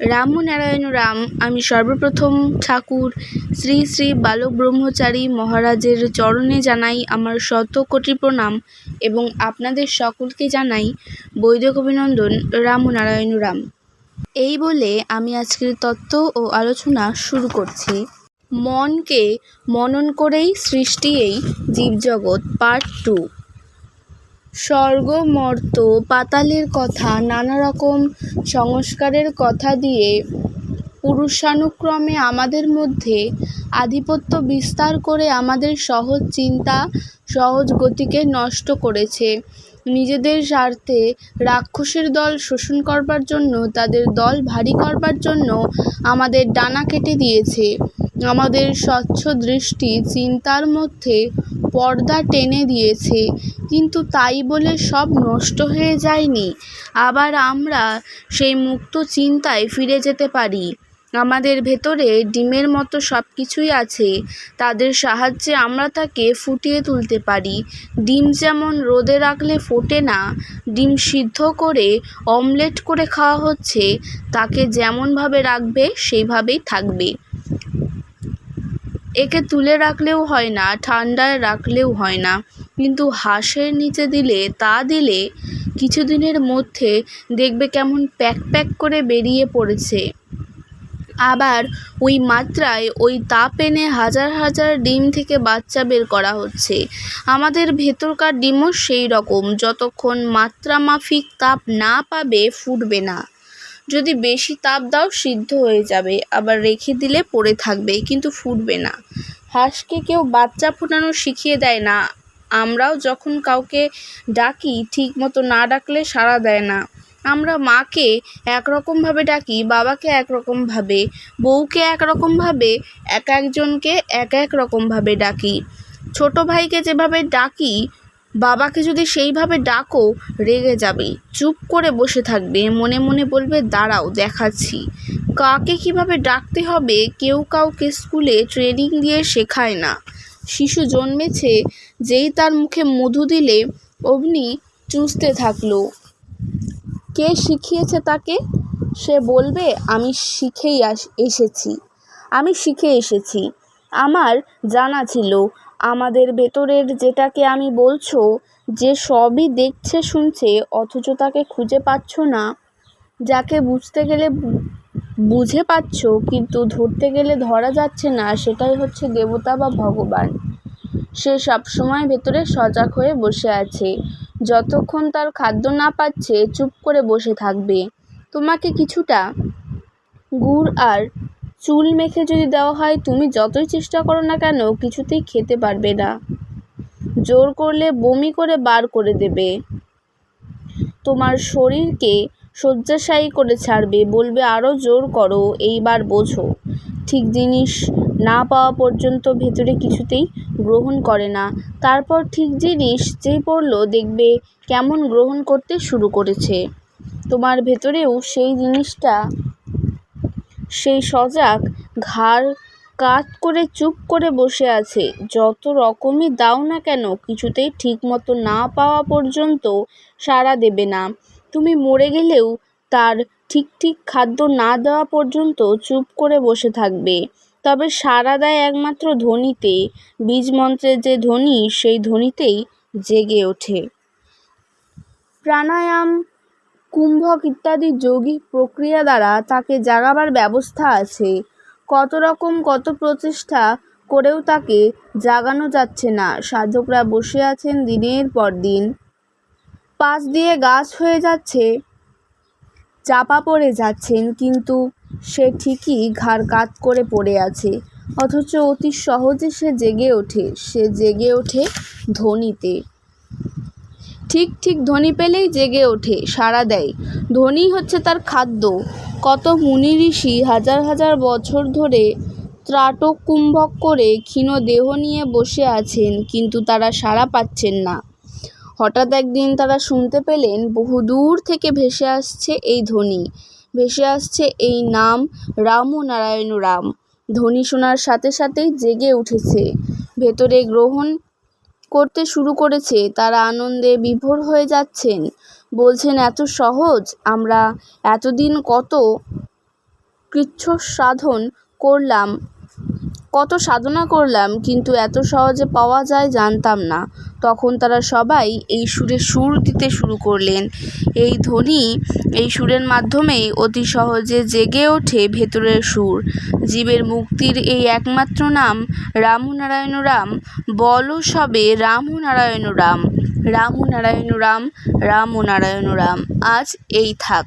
রামনারায়ণ রাম, আমি সর্বপ্রথম ঠাকুর। শ্রী শ্রী বালক ব্রহ্মচারী মহারাজের চরণে জানাই আমার শত কোটি প্রণাম এবং আপনাদের সকলকে জানাই বৈদিক অভিনন্দন রামনারায়ণ রাম। এই বলে আমি আজকের তত্ত্ব ও আলোচনা শুরু করছি। মনকে মনন করেই সৃষ্টি এই জীবজগৎ পার্ট টু স্বর্গ মর্ত পাতালের কথা নানা রকম সংস্কারের কথা দিয়ে পুরুষানুক্রমে আমাদের মধ্যে আধিপত্য বিস্তার করে আমাদের সহজ চিন্তা, সহজ গতিকে নষ্ট করেছে। নিজেদের স্বার্থে রাক্ষসের দল শোষণ করবার জন্য, তাদের দল ভারী করবার জন্য আমাদের ডানা কেটে দিয়েছে। আমাদের স্বচ্ছ দৃষ্টি চিন্তার মধ্যে পর্দা টেনে দিয়েছে। কিন্তু তাই বলে সব নষ্ট হয়ে যায়নি। আবার আমরা সেই মুক্ত চিন্তায় ফিরে যেতে পারি। আমাদের ভেতরে ডিমের মতো সব কিছুই আছে। তাদের সাহায্যে আমরা তাকে ফুটিয়ে তুলতে পারি। ডিম যেমন রোদে রাখলে ফোটে না, ডিম সিদ্ধ করে, অমলেট করে খাওয়া হচ্ছে, তাকে যেমনভাবে রাখবে, সেইভাবেই থাকবে। একে তুলে রাখলেও হয় না, ঠান্ডায় রাখলেও হয় না। কিন্তু হাঁসের নিচে দিলে, তা দিলে কিছুদিনের মধ্যে দেখবে কেমন প্যাক প্যাক করে বেরিয়ে পড়েছে। আবার ওই মাত্রায় ওই তাপ এনে হাজার হাজার ডিম থেকে বাচ্চা বের করা হচ্ছে। আমাদের ভেতরকার ডিমও সেই রকম, যতক্ষণ মাত্রামাফিক তাপ না পাবে, ফুটবে না। যদি বেশি তাপ দাও, সিদ্ধ হয়ে যাবে। আবার রেখে দিলে পড়ে থাকবে, কিন্তু ফুটবে না। হাঁসকে কেউ বাচ্চা ফোটানো শিখিয়ে দেয় না। আমরাও যখন কাউকে ডাকি ঠিক মতো না ডাকলে সাড়া দেয় না। আমরা মাকে একরকমভাবে ডাকি, বাবাকে একরকমভাবে, বউকে একরকমভাবে, এক একজনকে এক এক রকমভাবে ডাকি। ছোটো ভাইকে যেভাবে ডাকি বাবাকে যদি সেইভাবে ডাকো, রেগে যাবে। চুপ করে বসে থাকবে, মনে মনে বলবে, দাঁড়াও, দেখাচ্ছি। কাকে কীভাবে ডাকতে হবে, কেউ কাউকে স্কুলে ট্রেনিং দিয়ে শেখায় না। শিশু জন্মেছে, যেই তার মুখে মধু দিলে অমনি চুষতে থাকল। কে শিখিয়েছে তাকে? সে বলবে, আমি শিখেই আস, এসেছি। আমি শিখে এসেছি। আমার জানা ছিল আমাদের ভেতরের যেটাকে আমি বলছো, যে সবই দেখছে শুনছে, অথচ তাকে খুঁজে পাচ্ছ না। যাকে বুঝতে গেলে বুঝে পাচ্ছ, কিন্তু ধরতে গেলে ধরা যাচ্ছে না, সেটাই হচ্ছে দেবতা বা ভগবান। সে সবসময় ভেতরে সজাগ হয়ে বসে আছে। যতক্ষণ তার খাদ্য না পাচ্ছে, চুপ করে বসে থাকবে। তোমাকে কিছুটা গুড় আর চুল মেখে যদি দেওয়া হয়, তুমি যতই চেষ্টা করো না কেন, কিছুতেই খেতে পারবে না। জোর করলে বমি করে বার করে দেবে। তোমার শরীরকে শয্যাশায়ী করে ছাড়বে, বলবে আরও জোর করো, এইবার বোঝো। ঠিক জিনিস না পাওয়া পর্যন্ত ভেতরে কিছুতেই গ্রহণ করে না। তারপর ঠিক জিনিস যেই পড়ল, দেখবে কেমন গ্রহণ করতে শুরু করেছে। তোমার ভেতরেও সেই জিনিসটা সেই সজাগ ঘাড় কাত করে চুপ করে বসে আছে। যত রকমই দাও না কেন, কিছুতেই ঠিক মতো না পাওয়া পর্যন্ত সাড়া দেবে না। তুমি মরে গেলেও তার ঠিক ঠিক খাদ্য না দেওয়া পর্যন্ত চুপ করে বসে থাকবে। তবে সাড়া দেয় একমাত্র ধ্বনিতে। বীজ মন্ত্রের যে ধ্বনি, সেই ধ্বনিতেই জেগে ওঠে। প্রাণায়াম কুম্ভক ইত্যাদি যৌগিক প্রক্রিয়া দ্বারা তাকে জাগাবার ব্যবস্থা আছে। কত রকম কত প্রচেষ্টা করেও তাকে জাগানো যাচ্ছে না। সাধকরা বসে আছেন দিনের পর দিন। পাশ দিয়ে গাছ হয়ে যাচ্ছে, চাপা পড়ে যাচ্ছেন, কিন্তু সে ঠিকই ঘাড় কাত করে পড়ে আছে। অথচ অতি সহজে সে জেগে ওঠে। সে জেগে ওঠে ধ্বনিতে। ঠিক ঠিক ধ্বনি পেলেই জেগে ওঠে, সাড়া দেয়। ধ্বনি হচ্ছে তার খাদ্য। কত মুনি ঋষি হাজার হাজার বছর ধরে ত্রাটক কুম্ভক করে ক্ষীণ দেহ নিয়ে বসে আছেন, কিন্তু তারা সাড়া পাচ্ছেন না। হঠাৎ একদিন তারা শুনতে পেলেন বহু দূর থেকে ভেসে আসছে এই ধ্বনি। ভেসে আসছে এই নাম রাম ও নারায়ণ রাম ধ্বনি শোনার সাথে সাথেই জেগে উঠেছে। ভেতরে গ্রহণ করতে শুরু করেছে, তারা আনন্দে বিভোর হয়ে যাচ্ছেন। বলছেন, এত সহজ, আমরা এতদিন কত কৃচ্ছ সাধন করলাম কত সাধনা করলাম, কিন্তু এত সহজে পাওয়া যায় জানতাম না। তখন তারা সবাই এই সুরে সুর দিতে শুরু করলেন। এই ধ্বনি এই সুরের মাধ্যমেই অতি সহজে জেগে ওঠে ভেতরের সুর। জীবের মুক্তির এই একমাত্র নাম রামনারায়ণ রাম। বল সবে রামনারায়ণ রাম। রামনারায়ণ রাম রামনারায়ণ রাম। আজ এই থাক।